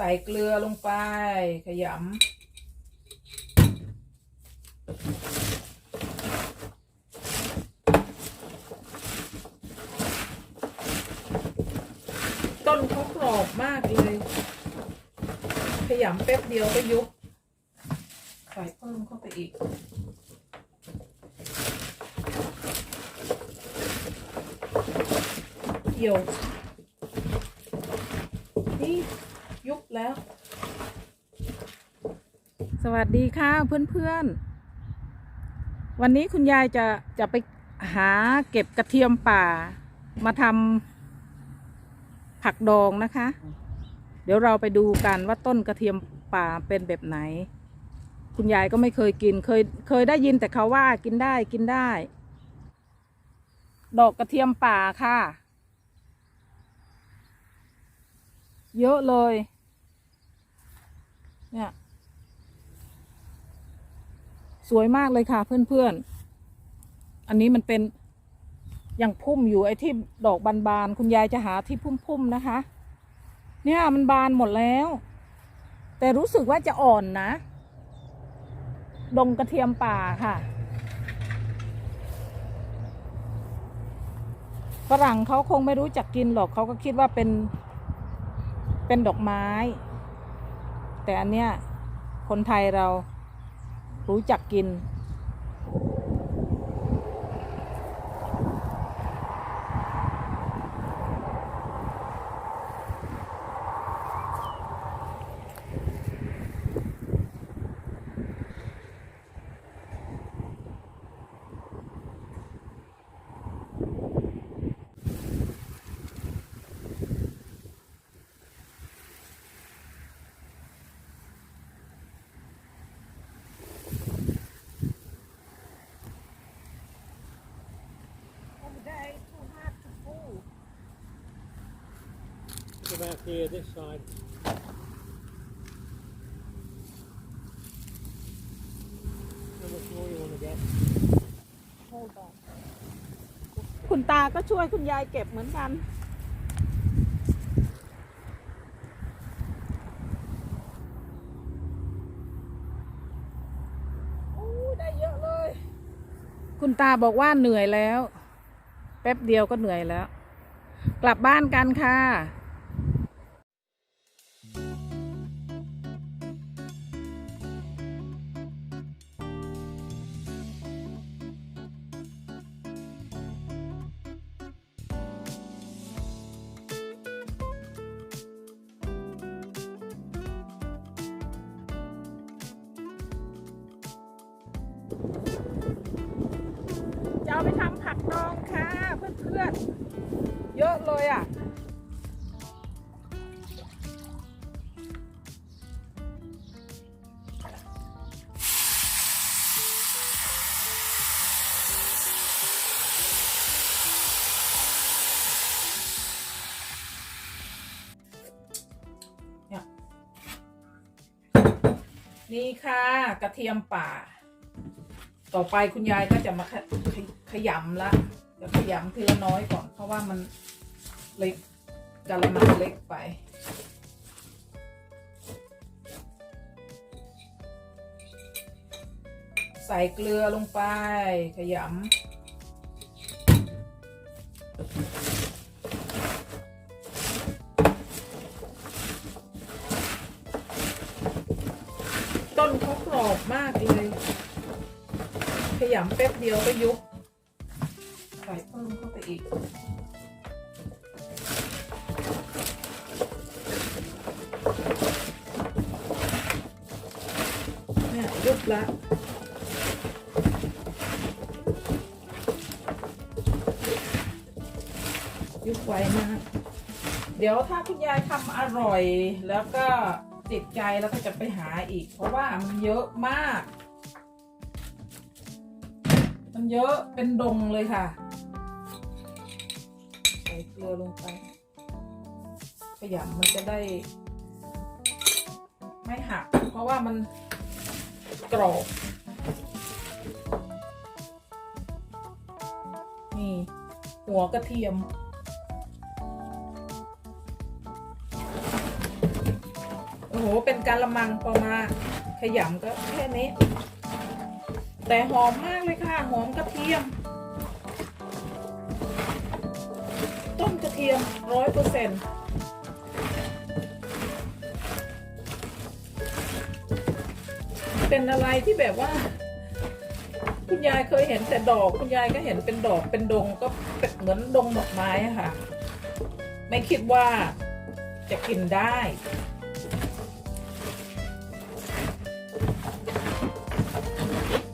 ใส่เกลือลงไปขยำต้นเขากรอบมากเลย ขยำแป๊บเดียวก็ยุบใส่เพิ่มเข้าไปอีกเกี่ยวนี่ แล้ว สวัสดีค่ะเพื่อนๆ วันนี้คุณยายจะจะไปหาเก็บกระเทียมป่า มาทำผักดองนะคะ เดี๋ยวเราไปดูกันว่าต้นกระเทียมป่าเป็นแบบไหน คุณยายก็ไม่เคยกินเคยเคยได้ยินแต่เขาว่ากินได้กินได้ ดอกกระเทียมป่าค่ะ เยอะเลย เนี่ย สวยมากเลยค่ะเพื่อนๆ อันนี้มันเป็นอยังพุ่มอยู่ไอ้ที่ดอกบานๆคุณยายจะหาที่พุ่มๆนะคะ เนี่ยมันบานหมดแล้ว แต่รู้สึกว่าจะอ่อนนะ ดงกระเทียมป่าค่ะฝรั่งเขาคงไม่รู้จักกินหรอกเขาก็คิดว่าเป็นเป็นดอกไม้ แต่อันเนี้ยคนไทยเรารู้จักกิน back here, this side. How much more you want to get? คุณตาก็ช่วยคุณยายเก็บเหมือนกัน โอ้ได้เยอะเลย คุณตาบอกว่าเหนื่อยแล้ว แป๊บเดียวก็เหนื่อยแล้ว กลับบ้านกันค่ะ จะเอาไปทำผักดองค่ะเพื่อนๆ เยอะเลยอะเนี่ยนี่ค่ะ กระเทียมป่า ต่อไปคุณยายก็จะมาขขขยำละเดี๋ยวขยำทีละน้อยก่อน เพราะว่ามันเล็กกะละมังเล็กไป ใส่เกลือลงไป ขยำต้นเขากรอบมากเลย ขยำแป๊บเดียวก็ยุบใส่เพิ่มเข้าไปอีกเนี่ยยุบละยุบไวมากเดี๋ยวถ้าคุณยายทำอร่อยแล้วก็ติดใจแล้วก็จะไปหาอีก เพราะว่ามันเยอะมาก เยอะเป็นดงเลยค่ะ ใส่เกลือลงไปขยำมันจะได้ ไม่หัก เพราะว่ามันกรอบนี่ หัวกระเทียมโอ้โห เป็นการละมังพอมาขยำก็แค่นี้ แต่หอมมากเลยค่ะ หอมกระเทียม ต้นกระเทียมร้อยเปอร์เซ็นต์เป็นอะไรที่แบบว่า คุณยายเคยเห็นแต่ดอก คุณยายก็เห็นเป็นดอกเป็นดงก็เป็นเหมือนดงดอกไม้ค่ะ ไม่คิดว่าจะกินได้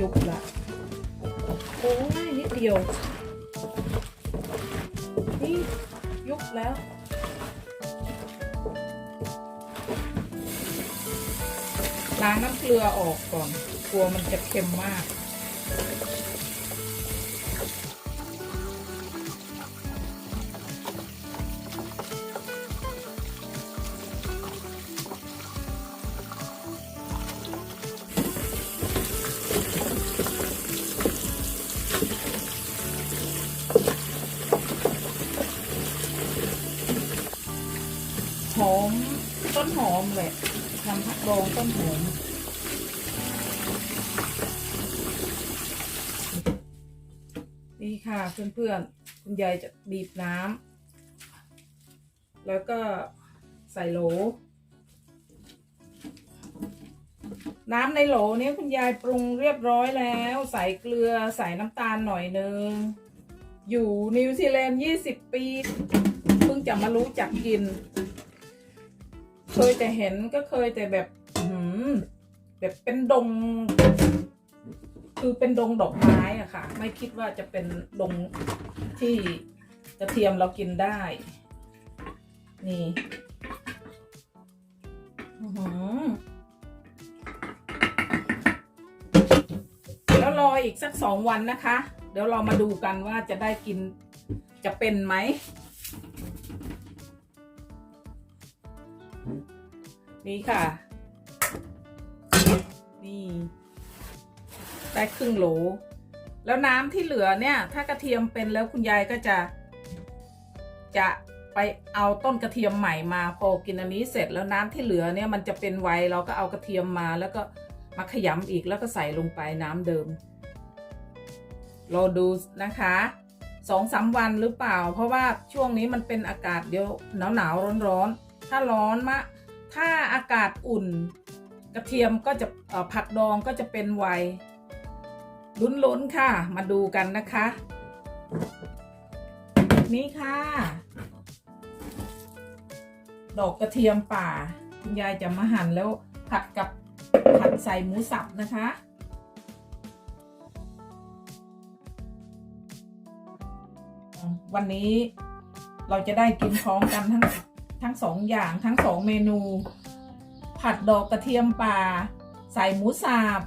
ยุบละโอ้ง่ายนิดเดียว นี่ยุบแล้วล้างน้ำเกลือออกก่อน กลัวมันจะเค็มมาก ต้นหอมเลยทำผักดองต้นหอมนี่ค่ะเพื่อนๆคุณยายจะบีบน้ำแล้วก็ใส่โหล น้ำในโหลนี้คุณยายปรุงเรียบร้อยแล้ว ใส่เกลือใส่น้ำตาลหน่อยนึง อยู่นิวซีแลนด์ยี่สิบปี เพิ่งจะมารู้จักกิน เคยแต่เห็นก็เคยแต่แบบหือแบบเป็นดง คือเป็นดงดอกไม้อะค่ะ ไม่คิดว่าจะเป็นดงที่กระเทียมเรากินได้ นี่แล้วรออีกสักสองวันนะคะ เดี๋ยวเรามาดูกันว่าจะได้กินจะเป็นไหม นี่ค่ะ นี่ได้ครึ่งโหล แล้วน้ำที่เหลือเนี่ย ถ้ากระเทียมเป็นแล้วคุณยายก็จะ จะไปเอาต้นกระเทียมใหม่มาพอกินอันนี้เสร็จแล้วน้ำที่เหลือเนี่ยมันจะเป็นไวเราก็เอากระเทียมมาแล้วก็มาขยำอีกแล้วก็ใส่ลงไปน้ำเดิมรอดูนะคะสองสามวันหรือเปล่า เพราะว่าช่วงนี้มันเป็นอากาศเดี๋ยวหนาวหนาวร้อนร้อนถ้าร้อนมาก ถ้าอากาศอุ่น กระเทียมก็จะผักดองก็จะเป็นไวลุ้นๆค่ะ มาดูกันนะคะ นี่ค่ะ ดอกกระเทียมป่า คุณยายจะมาหั่นแล้วผัดกับผัดใส่หมูสับนะคะวันนี้เราจะได้กินพร้อมกันทั้ง ทั้งสองอย่างทั้งสองเมนู ผัดดอกกระเทียมป่า ใส่หมูสับ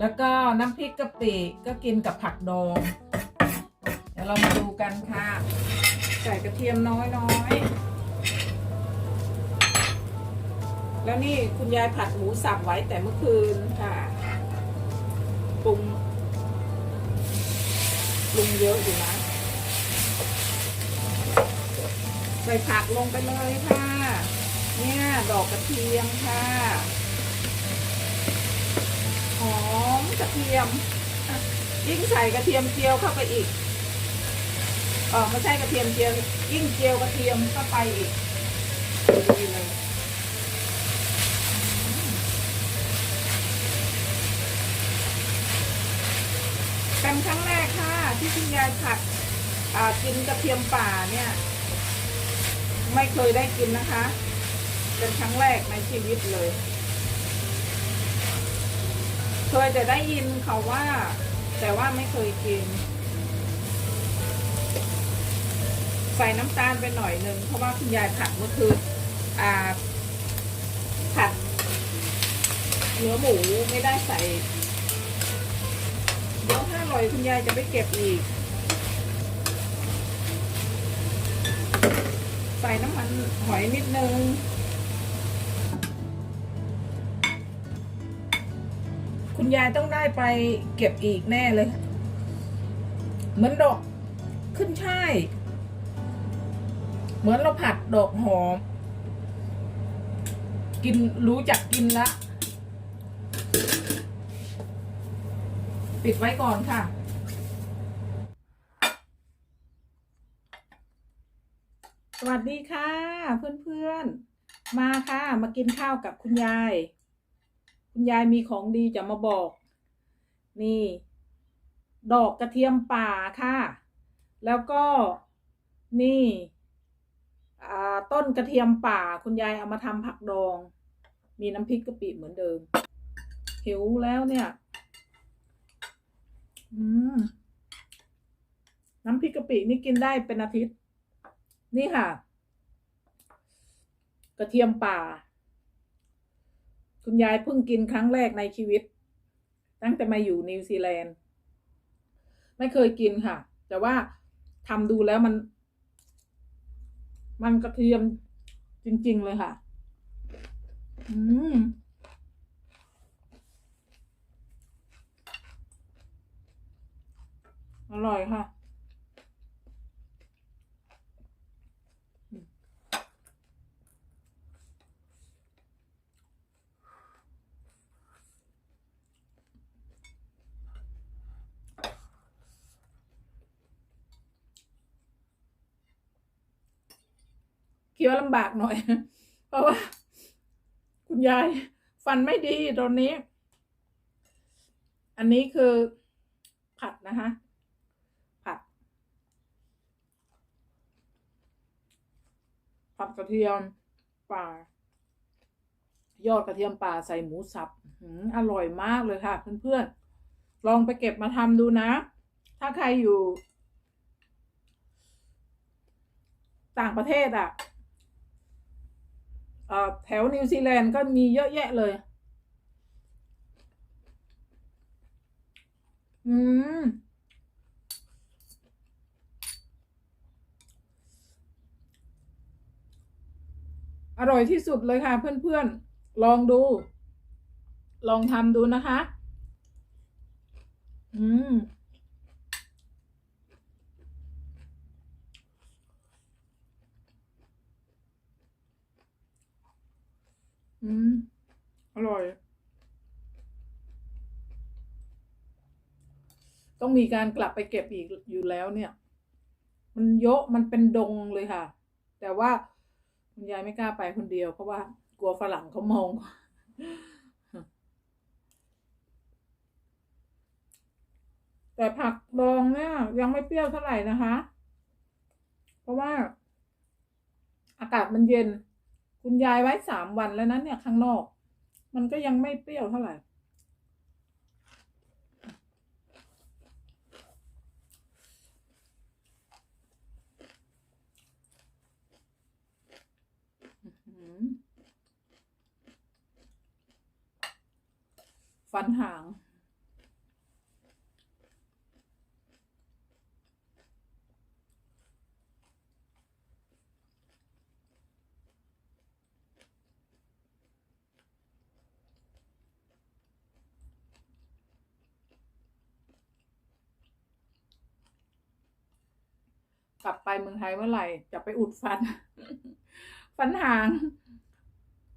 แล้วก็น้ำพริกกะปิก็กินกับผักดอง เดี๋ยวเรามาดูกันค่ะ ใส่กระเทียมน้อยน้อยๆแล้วนี่คุณยายผัดหมูสับไว้แต่เมื่อคืนค่ะปรุงปรุงเยอะอยู่นะ ใส่ผักลงไปเลยค่ะ เนี่ยดอกกระเทียมค่ะหอมกระเทียม ยิ่งใส่กระเทียมเจียวเข้าไปอีกเออไม่ใช่กระเทียมเจียว ยิ่งเจียวกระเทียมเข้าไปอีกดีเลยเป็นครั้งแรกค่ะ ที่คุณยายผัดอ่ากินกระเทียมป่าเนี่ย ไม่เคยได้กินนะคะ เป็นครั้งแรกในชีวิตเลย เคยแต่ได้ยินเขาว่า แต่ว่าไม่เคยกิน ใส่น้ำตาลไปหน่อยหนึ่งเพราะว่าคุณยายผัดเมื่อคืนอ่าผัดเนื้อหมูไม่ได้ใส่เดี๋ยวถ้าอร่อยคุณยายจะไปเก็บอีก ใส่น้ำมันหอยนิดนึงคุณยายต้องได้ไปเก็บอีกแน่เลย เหมือนดอกขึ้นช่ายเหมือนเราผัดดอกหอม กินรู้จักกินละ ปิดไว้ก่อนค่ะ สวัสดีค่ะเพื่อนๆ มาค่ะ มากินข้าวกับคุณยาย คุณยายมีของดีจะมาบอก นี่ ดอกกระเทียมป่าค่ะ แล้วก็นี่ต้นกระเทียมป่า คุณยายเอามาทำผักดอง มีน้ำพริกกะปิเหมือนเดิม หิวแล้วเนี่ย อืมน้ำพริกกะปินี่กินได้เป็นอาทิตย์ นี่ค่ะ กระเทียมป่า คุณยายเพิ่งกินครั้งแรกในชีวิต ตั้งแต่มาอยู่นิวซีแลนด์ ไม่เคยกินค่ะ แต่ว่าทำดูแล้วมัน มันกระเทียมจริง ๆ เลยค่ะ อืมอร่อยค่ะ เคี้ยวลำบากหน่อย เพราะว่า คุณยายฟันไม่ดีตอนนี้ อันนี้คือผัดนะคะผัด ผัดกระเทียมป่ายอดกระเทียมป่าใส่หมูสับอร่อยมากเลยค่ะ เพื่อนๆ ลองไปเก็บมาทำดูนะ ถ้าใครอยู่ ต่างประเทศอะ่ะ แถวนิวซีแลนด์ก็มีเยอะแยะเลย อืม อร่อยที่สุดเลยค่ะเพื่อนๆ ลองดู ลองทำดูนะคะ อืม อืม อร่อย ต้องมีการกลับไปเก็บอีกอยู่แล้วเนี่ย มันเยอะมันเป็นดงเลยค่ะ แต่ว่าคุณยายไม่กล้าไปคนเดียว เพราะว่ากลัวฝรั่งเขามองแต่ผักดองเนี่ยยังไม่เปรี้ยวเท่าไหร่นะคะ เพราะว่าอากาศมันเย็น คุณยายไว้สามวันแล้วนั้นเนี่ยข้างนอก มันก็ยังไม่เปรี้ยวเท่าไหร่ ฟันหาง กลับไปเมืองไทยเมื่อไหร่จะไปอุดฟัน ฟันหาง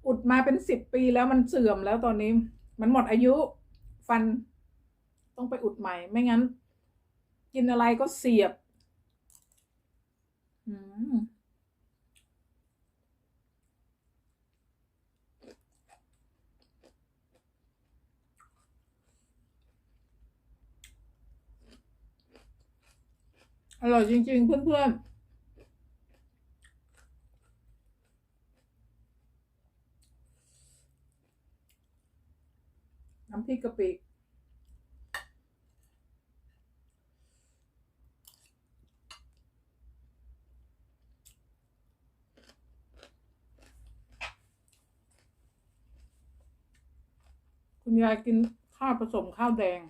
อุดมาเป็นสิบปีแล้วมันเสื่อมแล้วตอนนี้ มันหมดอายุฟันต้องไปอุดใหม่ ไม่งั้น กินอะไรก็เสียบ อืม อร่อยจริง ๆ เพื่อนๆ น้ำพริกกะปิคุณยายกินข้าวผสมข้าวแดง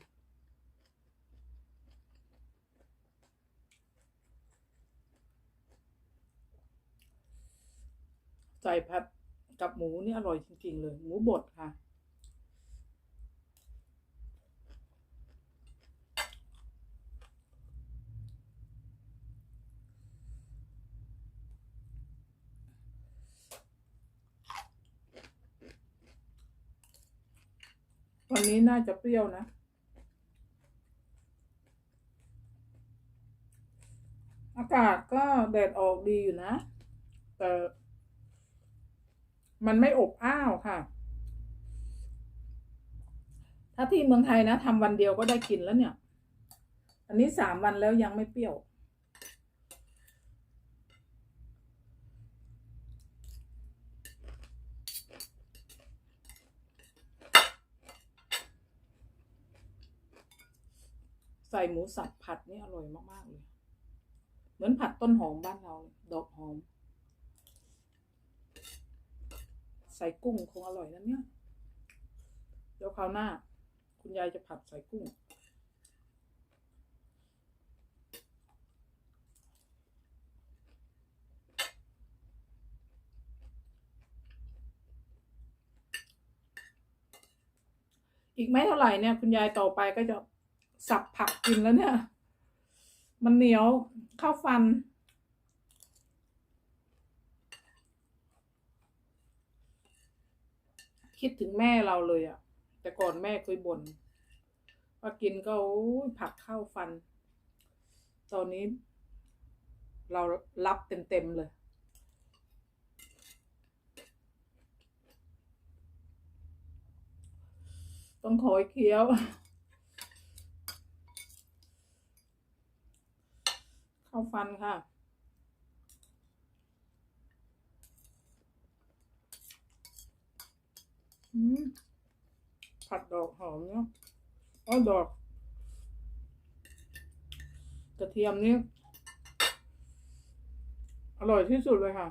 ใส่ผัดกับหมูนี่อร่อยจริงๆเลย หมูบดค่ะอวันนี้น่าจะเปรี้ยวนะอากาศก็แดดออกดีอยู่นะ แต่ มันไม่อบอ้าวค่ะ ถ้าที่เมืองไทยนะทำวันเดียวก็ได้กินแล้วเนี่ย อันนี้สามวันแล้วยังไม่เปรี้ยว ใส่หมูสับผัดนี่อร่อยมาก ๆ เลย เหมือนผัดต้นหอมบ้านเราดอกหอม ใส่กุ้งคงอร่อยนะเนี่ยเดี๋ยวคราวหน้า คุณยายจะผัดใส่กุ้ง อีกไม่เท่าไหร่เนี่ย คุณยายต่อไปก็จะสับผักกินแล้วเนี่ย มันเหนียวเข้าฟัน คิดถึงแม่เราเลยอะแต่ก่อนแม่เคยบ่นว่ากินก็ผักข้าวฟัน ตอนนี้ เรารับเต็มๆเลย ต้องคอยเคี้ยว ข้าวฟันค่ะ อืม ผัดดอกหอมเนาะอ๋อดอก กระเทียมนี่อร่อยที่สุดเลยค่ะ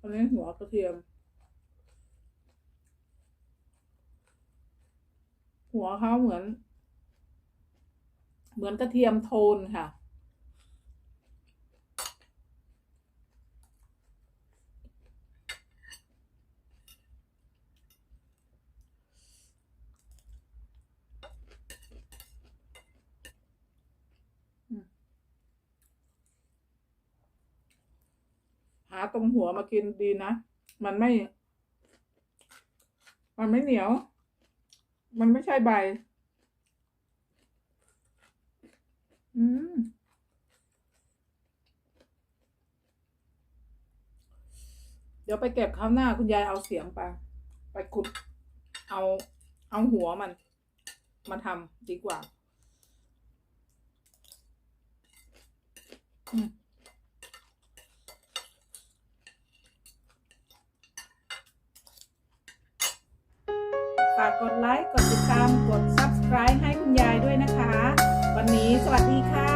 อันนี้หัวกระเทียม หัวเขาเหมือน เหมือนกระเทียมโทนค่ะ หาตรงหัวมากินดีนะ มันไม่ มันไม่เหนียว มันไม่ใช่ใบ อืม เดี๋ยวไปเก็บข้าวหน้าคุณยายเอาเสียมไปไปขุด เอาเอาหัวมัน มาทำดีกว่าอืมฝากกดไลค์ กดติดตาม กด subscribe ให้คุณยายด้วยนะคะ วันนี้สวัสดีค่ะ